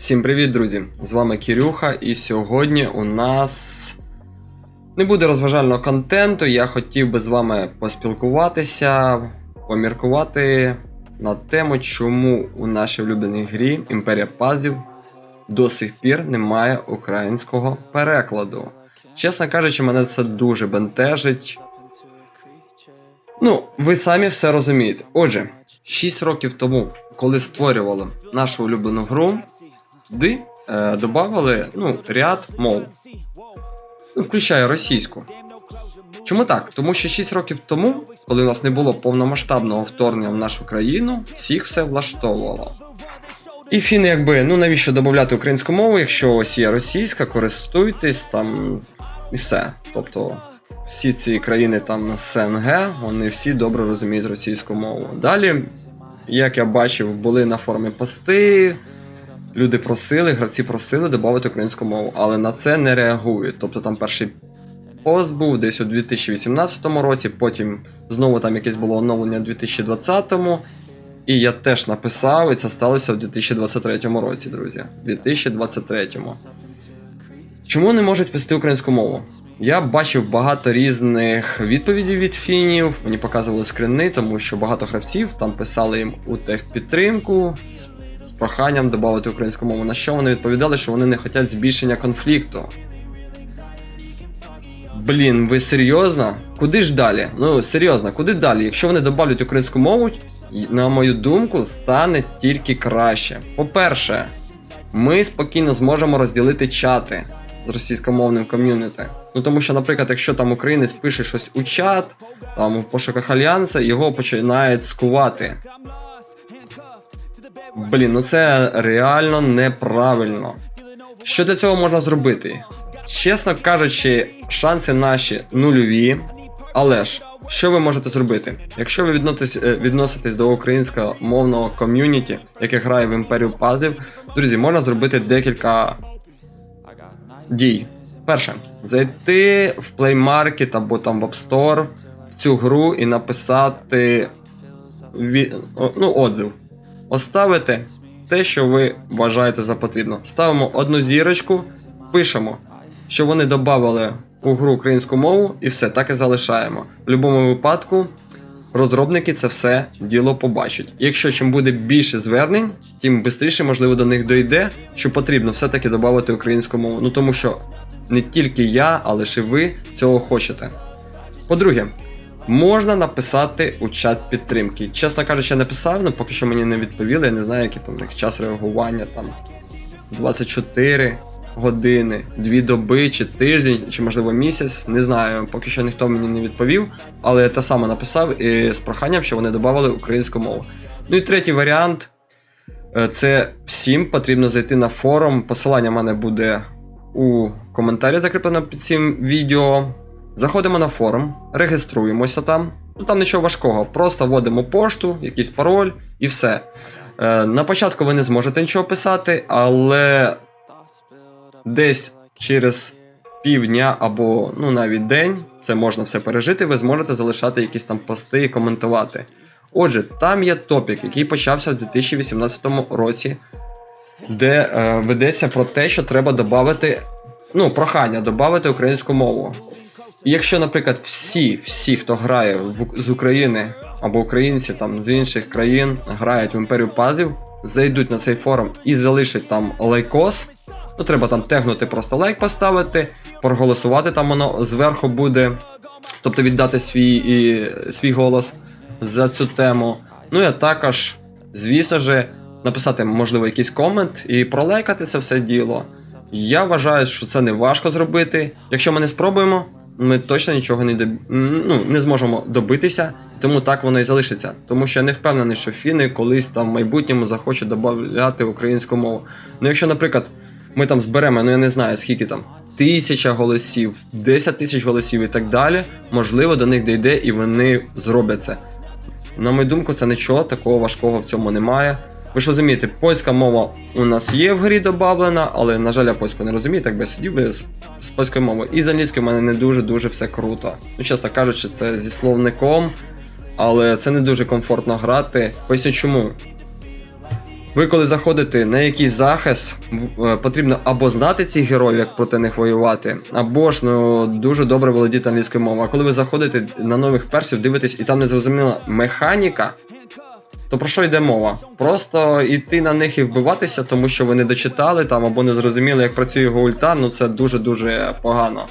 Всім привіт, друзі! З вами Кірюха, і сьогодні у нас не буде розважального контенту. Я хотів би з вами поспілкуватися, поміркувати на тему, чому у нашій улюбленій грі Імперія Пазів до сих пір немає українського перекладу. Чесно кажучи, мене це дуже бентежить. Ну, ви самі все розумієте. Отже, 6 років тому, коли створювали нашу улюблену гру, туди е, додавали ну, ряд мов. Ну, включає російську. Чому так? Тому що 6 років тому, коли у нас не було повномасштабного вторгнення в нашу країну, всіх все влаштовувало. І фіни, якби, ну навіщо додати українську мову, якщо ось є російська, користуйтесь там і все. Тобто всі ці країни там СНГ, вони всі добре розуміють російську мову. Далі, як я бачив, були на форумі пости. Люди просили, гравці просили додати українську мову, але на це не реагують. Тобто там перший пост був десь у 2018 році, потім знову там якесь було оновлення у 2020 і я теж написав, і це сталося в 2023 році, друзі. 2023. Чому не можуть вести українську мову? Я бачив багато різних відповідей від фінів. Мені показували скрини, тому що багато гравців там писали їм у техпідтримку проханням додати українську мову. На що вони відповідали, що вони не хочуть збільшення конфлікту. Блін, ви серйозно? Куди ж далі? Ну серйозно, куди далі? Якщо вони додавлять українську мову, на мою думку, стане тільки краще. По-перше, ми спокійно зможемо розділити чати з російськомовним ком'юніті. Ну тому що, наприклад, якщо там українець пише щось у чат, там у пошуках альянса, його починають скувати. Блін, ну це реально неправильно. Що для цього можна зробити? Чесно кажучи, шанси наші нульові, але ж. Що ви можете зробити? Якщо ви відноситесь, е, відноситесь до українського мовного ком'юніті, яке грає в імперію пазів, друзі, можна зробити декілька дій. Перше, зайти в Play Market або там в App Store в цю гру і написати ну, отзив. Оставити те, що ви вважаєте за потрібно. Ставимо одну зірочку, пишемо, що вони додали у гру українську мову, і все, так і залишаємо. В будь-якому випадку розробники це все діло побачать. Якщо чим буде більше звернень, тим швидше, можливо, до них дойде, що потрібно все-таки додати українську мову. Ну тому що не тільки я, ж і ви цього хочете. По-друге, можна написати у чат підтримки. Чесно кажучи, я написав, але поки що мені не відповіли, я не знаю, який там них час реагування там 24 години, дві доби, чи тиждень, чи можливо місяць. Не знаю, поки що ніхто мені не відповів, але я те саме написав і з проханням, що вони додали українську мову. Ну і третій варіант е, це всім потрібно зайти на форум. Посилання в мене буде у коментарі закріплено під цим відео. Заходимо на форум, реєструємося там. Ну там нічого важкого, просто вводимо пошту, якийсь пароль і все. Е, на початку ви не зможете нічого писати, але десь через півдня або ну навіть день, це можна все пережити, ви зможете залишати якісь там пости і коментувати. Отже, там є топік, який почався в 2018 році, де е, ведеться про те, що треба додати, ну, прохання додати українську мову. І якщо, наприклад, всі, всі, хто грає в, з України або українці там з інших країн грають в імперію пазів, зайдуть на цей форум і залишать там лайкос, Ну, треба там тегнути, просто лайк поставити, проголосувати там воно зверху буде. Тобто віддати свій і, свій голос за цю тему. Ну і також, звісно ж, написати, можливо, якийсь комент і пролайкати це все діло. Я вважаю, що це не важко зробити. Якщо ми не спробуємо, ми точно нічого не доб... ну, не зможемо добитися, тому так воно і залишиться. Тому що я не впевнений, що фіни колись там в майбутньому захочуть додати українську мову. Ну, якщо, наприклад ми там зберемо, ну я не знаю скільки там, тисяча голосів, 10 тисяч голосів і так далі, можливо, до них дійде і вони зроблять це. На мою думку, це нічого такого важкого в цьому немає. Ви ж розумієте, польська мова у нас є в грі додавлена, але, на жаль, я польську не розумію, так би я сидів би з, з польською мовою. І з англійською в мене не дуже-дуже все круто. Ну, чесно кажучи, це зі словником, але це не дуже комфортно грати. Поясню чому. Ви коли заходите на якийсь захист, е, потрібно або знати цих героїв, як проти них воювати, або ж ну дуже добре володіти англійською мовою. А коли ви заходите на нових персів, дивитесь, і там не зрозуміла механіка, то про що йде мова? Просто йти на них і вбиватися, тому що ви не дочитали там або не зрозуміли, як працює його ульта, ну це дуже дуже погано.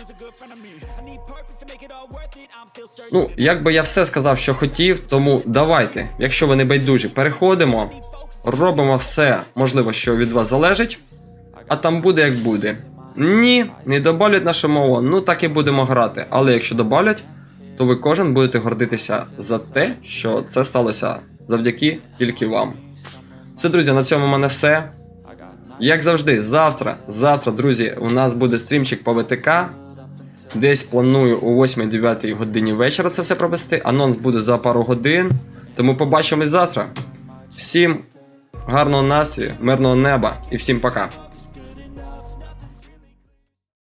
Ну, якби я все сказав, що хотів, тому давайте, якщо ви не байдужі, переходимо, робимо все можливо, що від вас залежить, а там буде як буде. Ні, не добавлять нашу мову, ну так і будемо грати. Але якщо добавлять, то ви кожен будете гордитися за те, що це сталося завдяки тільки вам. Все, друзі, на цьому в мене все. Як завжди, завтра, завтра, друзі, у нас буде стрімчик по ВТК. Десь планую о 8-9 годині вечора це все провести. Анонс буде за пару годин. Тому побачимось завтра. Всім гарного настрою, мирного неба і всім пока.